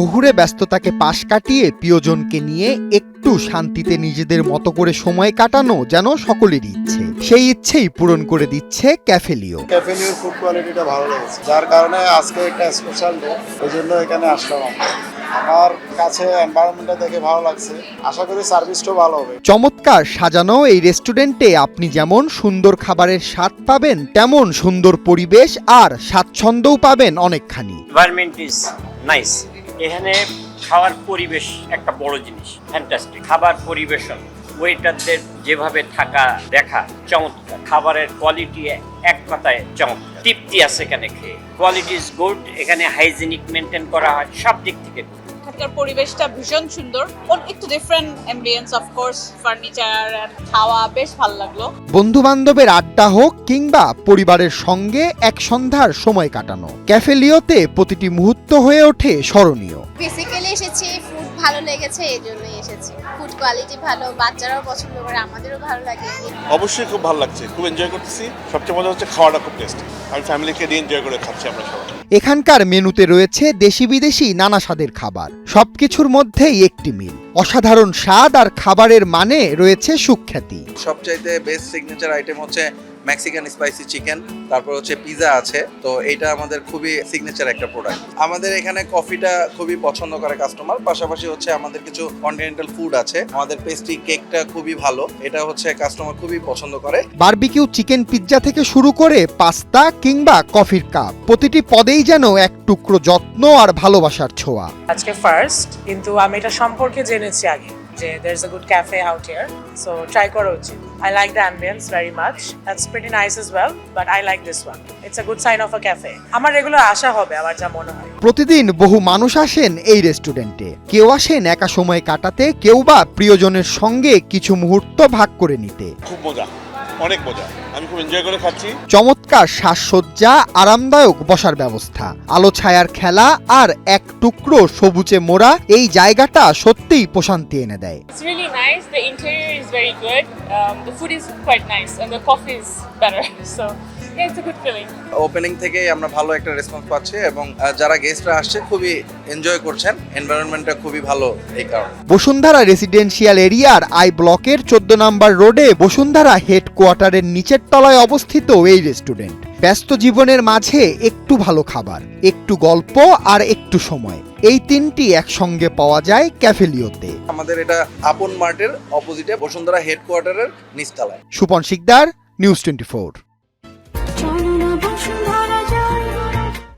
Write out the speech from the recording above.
শহুরে ব্যস্ততাকে পাশ কাটিয়ে প্রিয়জনকে নিয়ে একটু শান্তিতে নিজেদের মতো করে সময় কাটানো যেন সকলেরই ইচ্ছে। সেই ইচ্ছেই পূরণ করে দিচ্ছে ক্যাফেলিও। ক্যাফেলিওর ফুড কোয়ালিটিটা ভালো লেগেছে। যার কারণে আজকে একটা স্পেশাল ডে ওই জন্য এখানে আসলাম আমার। কাছে এনভায়রনমেন্টটা দেখে ভালো লাগছে। আশা করি সার্ভিসটাও ভালো হবে। চমৎকার সাজানো এই রেস্টুরেন্টে আপনি যেমন সুন্দর খাবারের স্বাদ পাবেন তেমন সুন্দর পরিবেশ আর স্বাচ্ছন্দ্যও পাবেন অনেকখানি। এনভায়রনমেন্ট ইজ নাইস এখানে খাওয়ার পরিবেশ একটা বড় জিনিস ফ্যান্টাস্টিক খাবার পরিবেশন ওয়েটারদের যেভাবে থাকা দেখা চমৎকার। খাবারের কোয়ালিটি এক কথায় চমৎকার। তৃপ্তি আছে এখানে খেয়ে। কোয়ালিটি ইজ গুড এখানে হাইজিনিক মেনটেন করা হয়, সব দিক থেকে। এখানকার পরিবেশটা ভীষণ সুন্দর। একটু ডিফারেন্ট অ্যাম্বিয়েন্স অফকোর্স ফার্নিচার খাওয়া বেশ ভালো লাগল। বন্ধু বান্ধবের আড্ডা হোক কিংবা পরিবারের সঙ্গে এক সন্ধ্যার সময় কাটানো ক্যাফেলিওতে প্রতিটি মুহূর্ত হয়ে ওঠে স্মরণীয়। বেসিক্যালি এসেছি ফুড ভালো লেগেছে এই জন্যই এসেছি। ফুড কোয়ালিটি ভালো বাচ্চারাও পছন্দ করে আমাদেরও ভালো লাগে। অবশ্যই খুব ভালো লাগছে খুব এনজয় করতেছি। সবচেয়ে মজা হচ্ছে খাওয়াটা খুব টেস্টি আমি ফ্যামিলিকে নিয়ে এনজয় করে খাচ্ছি আমরা সবাই। এখানকার মেনুতে রয়েছে দেশি বিদেশি নানা স্বাদের খাবার। সবকিছুর মধ্যেই একটি মিল অসাধারণ স্বাদ আর খাবারের মানে রয়েছে সুখ্যাতি। সবচাইতে বেস্ট সিগনেচার আইটেম হচ্ছে মেক্সিকান স্পাইসি চিকেন তারপর হচ্ছে পিজা আছে তো এটা আমাদের খুবই সিগনেচার একটা প্রোডাক্ট আমাদের এখানে কফিটা খুবই পছন্দ করে কাস্টমার পাশাপাশি হচ্ছে আমাদের কিছু কন্টিনেন্টাল ফুড আছে। আমাদের পেস্ট্রি কেকটা খুবই ভালো এটা হচ্ছে কাস্টমার খুবই পছন্দ করে। বারবিকিউ চিকেন পিৎজা থেকে শুরু করে পাস্তা কিংবা কফির কাপ প্রতিটি পদেই যেন এক টুকরো যত্ন আর ভালোবাসার ছোঁয়া। আজকে ফার্স্ট কিন্তু আমি এটা সম্পর্কে জেনেছি আগে। যে there is a good cafe out here so try করা উচিত I like the ambience very much that's pretty nice is well but I like this one it's a good sign of a cafe আমার regular আসা হবে আমার যা মনে হয়। প্রতিদিন বহু মানুষ আসেন এই রেস্টুরেন্টে। কেউ আসেন একা সময় কাটাতে কেউ বা প্রিয়জনের সঙ্গে কিছু মুহূর্ত ভাগ করে নিতে। খুব মজা। অনেক মজা আমি খুব এনজয় করে খাচ্ছি চমৎকার সাজসজ্জা আরামদায়ক বসার ব্যবস্থা আলো ছায়ার খেলা আর এক টুকরো সবুজে মোড়া এই জায়গাটা সত্যিই প্রশান্তি এনে দেয় It's really nice. The interior is very good. Um, the food is quite nice, and the coffee is better. So, opening থেকেই আমরা ভালো একটা রেসপন্স পাচ্ছি এবং যারা গেস্টরা আসছে খুবই এনজয় করছেন এনভায়রনমেন্টটা খুবই ভালো এই কারণে। বসুন্ধরা রেসিডেন্সিয়াল এরিয়ার আই ব্লকের চোদ্দ নম্বর রোডে বসুন্ধরা হেডকোয়ার্টারের নিচের তলায় অবস্থিত এই রেস্টুরেন্ট ব্যস্ত জীবনের মাঝে একটু ভালো খাবার একটু গল্প আর একটু সময়। এই তিনটি একসঙ্গে পাওয়া যায় ক্যাফেলিওতে। আমাদের এটা আপন মার্টের অপোজিটে বসুন্ধরা হেড হেডকোয়ার্টারের নিচতলায়। Supan Sikdar news twenty you